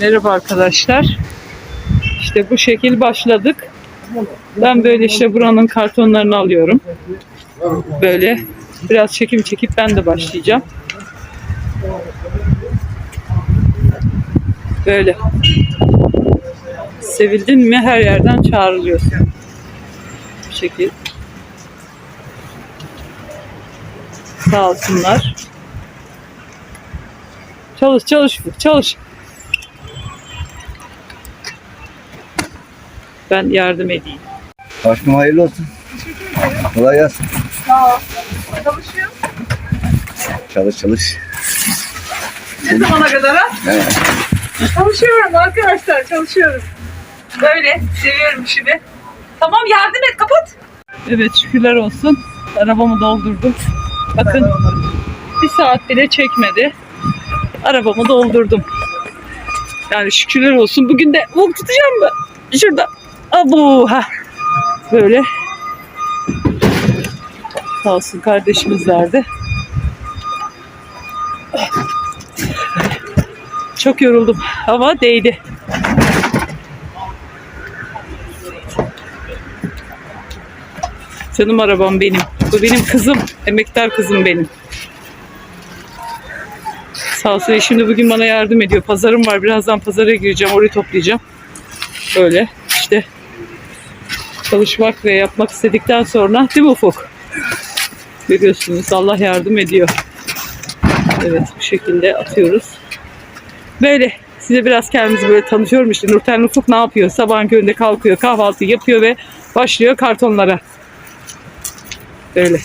Merhaba arkadaşlar. İşte bu şekil başladık. Ben böyle işte buranın kartonlarını alıyorum. Böyle biraz çekim çekip ben de başlayacağım. Böyle. Sevildin mi her yerden çağrılıyorsun. Bu şekil. Sağ olsunlar. Çalış çalış çalış. Ben yardım edeyim. Başkanım hayırlı olsun. Kolay gelsin. Çalışıyor. Çalış çalış. Ne zamana kadar ha? Evet. Çalışıyorum arkadaşlar çalışıyorum. Böyle seviyorum işimi. Tamam yardım et kapat. Evet şükürler olsun. Arabamı doldurdum. Bakın bir saat bile çekmedi. Arabamı doldurdum. Yani şükürler olsun. Bugün de bu tutacağım mı? Şurada. Abu ha. Böyle. Sağ olsun kardeşimiz verdi. Çok yoruldum ama değdi. Canım arabam benim. Bu benim kızım. Emektar kızım benim. Sağ olsun şimdi bugün bana yardım ediyor. Pazarım var. Birazdan pazara gireceğim. Orayı toplayacağım. İşte çalışmak ve yapmak istedikten sonra değil mi Ufuk? Görüyorsunuz Allah yardım ediyor. Evet bu şekilde atıyoruz. Böyle size biraz kendimizi böyle tanıtıyorum işte. Nurten Ufuk ne yapıyor? Sabahın köründe kalkıyor, kahvaltı yapıyor ve başlıyor kartonlara. Böyle.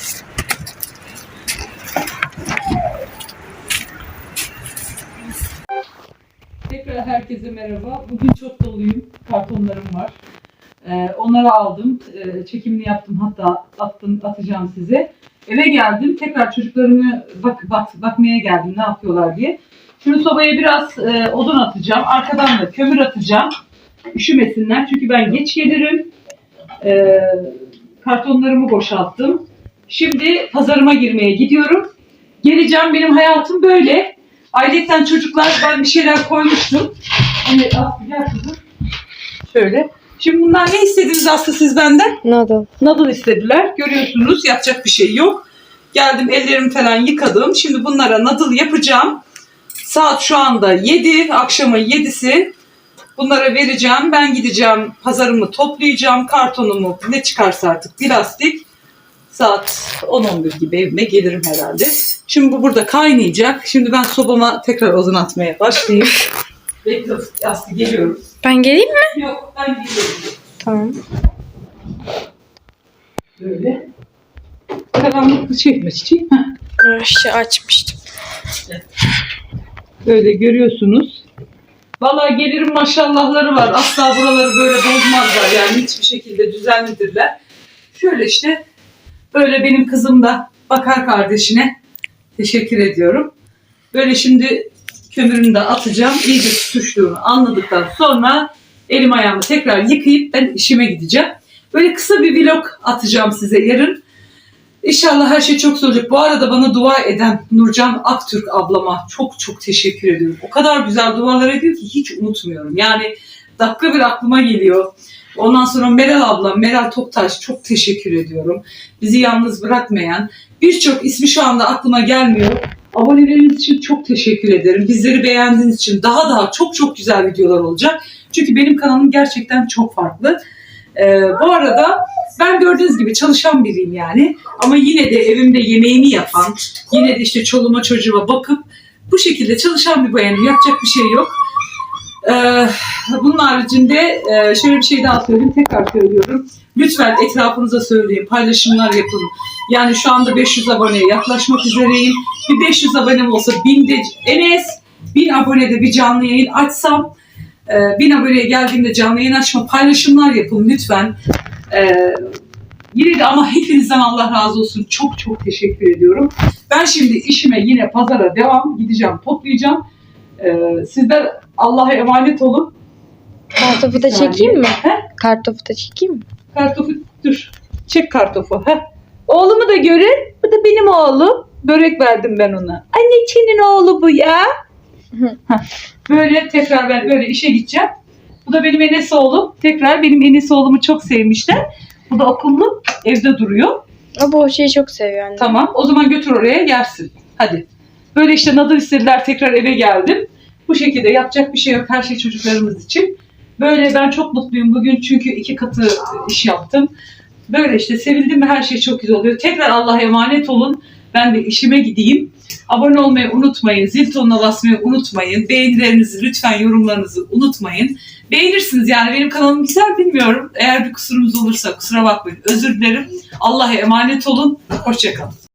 Tekrar herkese merhaba. Bugün çok doluyum. Kartonlarım var. Ee, onları aldım. Ee, çekimini yaptım. Hatta attım, atacağım size. Eve geldim. Tekrar çocuklarımı bak, bak, bakmaya geldim ne yapıyorlar diye. Şimdi sobaya biraz e, odun atacağım. Arkadan da kömür atacağım. Üşümesinler. Çünkü ben geç gelirim. Ee, kartonlarımı boşalttım. Şimdi pazarıma girmeye gidiyorum. Geleceğim. Benim hayatım böyle. Ayrıca çocuklar ben bir şeyler koymuştum. Aslı gel kızım. Şöyle. Şimdi bunlar ne istediniz Aslı siz benden? Noodle. Noodle istediler. Görüyorsunuz yapacak bir şey yok. Geldim ellerimi falan yıkadım. Şimdi bunlara noodle yapacağım. Saat şu anda 7. Akşamın 7'si. Bunlara vereceğim. Ben gideceğim pazarımı toplayacağım. Kartonumu ne çıkarsa artık plastik. Saat 10-11 gibi evime gelirim herhalde. Şimdi bu burada kaynayacak. Şimdi ben sobama tekrar odun atmaya başlayayım. Bekle Aslı geliyorum. Ben geleyim mi? Yok ben geliyorum. Tamam. Böyle. Karanlık çekme çiçeği. Heh. Şey açmıştım. Böyle görüyorsunuz. Vallahi gelirim maşallahları var. Asla buraları böyle bozmazlar. Yani hiçbir şekilde düzenlidirler. Şöyle işte böyle benim kızım da bakar kardeşine. Teşekkür ediyorum. Böyle şimdi kömürünü de atacağım. İyice tutuştuğunu anladıktan sonra elim ayağımı tekrar yıkayıp ben işime gideceğim. Böyle kısa bir vlog atacağım size yarın. İnşallah her şey çok güzel olacak. Bu arada bana dua eden Nurcan Aktürk ablama çok çok teşekkür ediyorum. O kadar güzel dualar ediyor ki hiç unutmuyorum. Yani dakika bir aklıma geliyor. Ondan sonra Meral ablam, Meral Toktaş çok teşekkür ediyorum. Bizi yalnız bırakmayan. Birçok ismi şu anda aklıma gelmiyor. Aboneleriniz için çok teşekkür ederim. Bizleri beğendiğiniz için daha daha çok çok güzel videolar olacak. Çünkü benim kanalım gerçekten çok farklı. Ee, bu arada ben gördüğünüz gibi çalışan biriyim yani. Ama yine de evimde yemeğimi yapan, yine de işte çoluğuma çocuğuma bakıp bu şekilde çalışan bir bayanım. Yapacak bir şey yok. Ee, bunun haricinde e, şöyle bir şey daha söyleyeyim. Tekrar söylüyorum. Lütfen etrafınıza söyleyin. Paylaşımlar yapın. Yani şu anda 500 aboneye yaklaşmak üzereyim. Bir 500 abonem olsa 1000 de Enes 1000 abonede bir canlı yayın açsam e, 1000 aboneye geldiğimde canlı yayın açma paylaşımlar yapın lütfen. E, yine de ama hepinizden Allah razı olsun. Çok çok teşekkür ediyorum. Ben şimdi işime yine pazara devam gideceğim toplayacağım. E, sizler Allah'a emanet olun. Kartofu da çekeyim mi? He? Kartofu da çekeyim mi? Kartofu dur. Çek kartofu. Heh. Oğlumu da görün. Bu da benim oğlum. Börek verdim ben ona. Anne senin oğlu bu ya. Böyle tekrar ben böyle işe gideceğim. Bu da benim Enes oğlum. Tekrar benim Enes oğlumu çok sevmişler. Bu da okullu evde duruyor. O bohçayı çok seviyor anne. Tamam o zaman götür oraya yersin. Hadi. Böyle işte nadıl istediler tekrar eve geldim. Bu şekilde yapacak bir şey yok her şey çocuklarımız için. Böyle ben çok mutluyum bugün çünkü iki katı iş yaptım. Böyle işte sevildim mi her şey çok güzel oluyor. Tekrar Allah'a emanet olun. Ben de işime gideyim. Abone olmayı unutmayın. Zil tonuna basmayı unutmayın. Beğenilerinizi lütfen yorumlarınızı unutmayın. Beğenirsiniz yani benim kanalım güzel bilmiyorum. Eğer bir kusurumuz olursa kusura bakmayın. Özür dilerim. Allah'a emanet olun. Hoşçakalın.